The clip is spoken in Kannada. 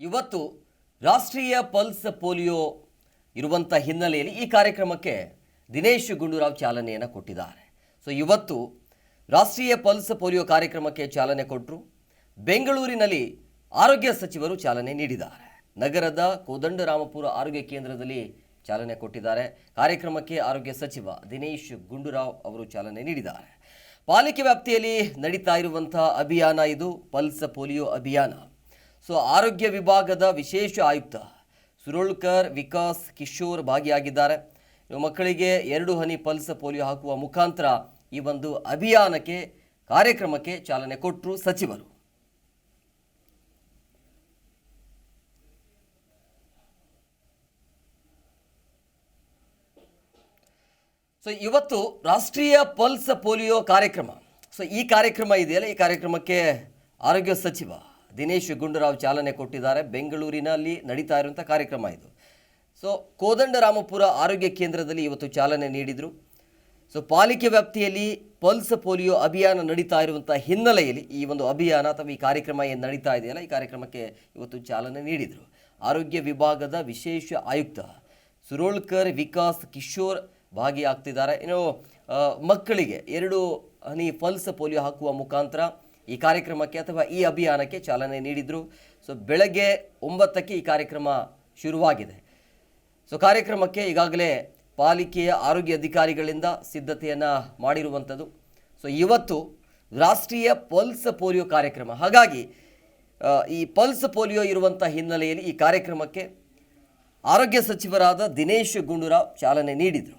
ಇವತ್ತು ರಾಷ್ಟ್ರೀಯ ಪಲ್ಸ್ ಪೋಲಿಯೋ ಇರುವಂಥ ಹಿನ್ನೆಲೆಯಲ್ಲಿ ಈ ಕಾರ್ಯಕ್ರಮಕ್ಕೆ ದಿನೇಶ್ ಗುಂಡೂರಾವ್ ಚಾಲನೆಯನ್ನು ಕೊಟ್ಟಿದ್ದಾರೆ. ಸೊ ಇವತ್ತು ರಾಷ್ಟ್ರೀಯ ಪಲ್ಸ್ ಪೋಲಿಯೋ ಕಾರ್ಯಕ್ರಮಕ್ಕೆ ಚಾಲನೆ ಕೊಟ್ಟರು ಬೆಂಗಳೂರಿನಲ್ಲಿ ಆರೋಗ್ಯ ಸಚಿವರು ಚಾಲನೆ ನೀಡಿದ್ದಾರೆ. ನಗರದ ಕೋದಂಡರಾಮಪುರ ಆರೋಗ್ಯ ಕೇಂದ್ರದಲ್ಲಿ ಚಾಲನೆ ಕೊಟ್ಟಿದ್ದಾರೆ. ಕಾರ್ಯಕ್ರಮಕ್ಕೆ ಆರೋಗ್ಯ ಸಚಿವ ದಿನೇಶ್ ಗುಂಡೂರಾವ್ ಅವರು ಚಾಲನೆ ನೀಡಿದ್ದಾರೆ. ಪಾಲಿಕೆ ವ್ಯಾಪ್ತಿಯಲ್ಲಿ ನಡೀತಾ ಇರುವಂತಹ ಅಭಿಯಾನ ಇದು, ಪಲ್ಸ್ ಪೋಲಿಯೋ ಅಭಿಯಾನ. ಸೊ ಆರೋಗ್ಯ ವಿಭಾಗದ ವಿಶೇಷ ಆಯುಕ್ತ ಸುರುಳ್ಕರ್ ವಿಕಾಸ್ ಕಿಶೋರ್ ಭಾಗಿಯಾಗಿದ್ದಾರೆ. ಮಕ್ಕಳಿಗೆ ಎರಡು ಹನಿ ಪಲ್ಸ್ ಪೋಲಿಯೋ ಹಾಕುವ ಮುಖಾಂತರ ಈ ಒಂದು ಅಭಿಯಾನಕ್ಕೆ, ಕಾರ್ಯಕ್ರಮಕ್ಕೆ ಚಾಲನೆ ಕೊಟ್ಟರು ಸಚಿವರು. ಸೊ ಇವತ್ತು ರಾಷ್ಟ್ರೀಯ ಪಲ್ಸ್ ಪೋಲಿಯೋ ಕಾರ್ಯಕ್ರಮ. ಸೊ ಈ ಕಾರ್ಯಕ್ರಮ ಇದೆಯಲ್ಲ, ಈ ಕಾರ್ಯಕ್ರಮಕ್ಕೆ ಆರೋಗ್ಯ ಸಚಿವ ದಿನೇಶ್ ಗುಂಡೂರಾವ್ ಚಾಲನೆ ಕೊಟ್ಟಿದ್ದಾರೆ. ಬೆಂಗಳೂರಿನಲ್ಲಿ ನಡೀತಾ ಇರುವಂಥ ಕಾರ್ಯಕ್ರಮ ಇದು. ಸೊ ಕೋದಂಡರಾಮಪುರ ಆರೋಗ್ಯ ಕೇಂದ್ರದಲ್ಲಿ ಇವತ್ತು ಚಾಲನೆ ನೀಡಿದರು. ಸೊ ಪಾಲಿಕೆ ವ್ಯಾಪ್ತಿಯಲ್ಲಿ ಪಲ್ಸ್ ಪೋಲಿಯೋ ಅಭಿಯಾನ ನಡೀತಾ ಇರುವಂಥ ಹಿನ್ನೆಲೆಯಲ್ಲಿ ಈ ಒಂದು ಅಭಿಯಾನ ಅಥವಾ ಈ ಕಾರ್ಯಕ್ರಮ ಏನು ನಡೀತಾ ಇದೆಯಲ್ಲ, ಈ ಕಾರ್ಯಕ್ರಮಕ್ಕೆ ಇವತ್ತು ಚಾಲನೆ ನೀಡಿದರು. ಆರೋಗ್ಯ ವಿಭಾಗದ ವಿಶೇಷ ಆಯುಕ್ತ ಸುರೋಳ್ಕರ್ ವಿಕಾಸ್ ಕಿಶೋರ್ ಭಾಗಿಯಾಗ್ತಿದ್ದಾರೆ. ಇನ್ನು ಮಕ್ಕಳಿಗೆ ಎರಡು ಹನಿ ಪಲ್ಸ್ ಪೋಲಿಯೋ ಹಾಕುವ ಮುಖಾಂತರ ಈ ಕಾರ್ಯಕ್ರಮಕ್ಕೆ ಅಥವಾ ಈ ಅಭಿಯಾನಕ್ಕೆ ಚಾಲನೆ ನೀಡಿದರು. ಸೊ ಬೆಳಗ್ಗೆ ಒಂಬತ್ತಕ್ಕೆ ಈ ಕಾರ್ಯಕ್ರಮ ಶುರುವಾಗಿದೆ. ಸೊ ಕಾರ್ಯಕ್ರಮಕ್ಕೆ ಈಗಾಗಲೇ ಪಾಲಿಕೆಯ ಆರೋಗ್ಯ ಅಧಿಕಾರಿಗಳಿಂದ ಸಿದ್ಧತೆಯನ್ನು ಮಾಡಿರುವಂಥದ್ದು. ಸೊ ಇವತ್ತು ರಾಷ್ಟ್ರೀಯ ಪಲ್ಸ್ ಪೋಲಿಯೋ ಕಾರ್ಯಕ್ರಮ. ಹಾಗಾಗಿ ಈ ಪಲ್ಸ್ ಪೋಲಿಯೋ ಇರುವಂಥ ಹಿನ್ನೆಲೆಯಲ್ಲಿ ಈ ಕಾರ್ಯಕ್ರಮಕ್ಕೆ ಆರೋಗ್ಯ ಸಚಿವರಾದ ದಿನೇಶ್ ಗುಂಡೂರಾವ್ ಚಾಲನೆ ನೀಡಿದರು.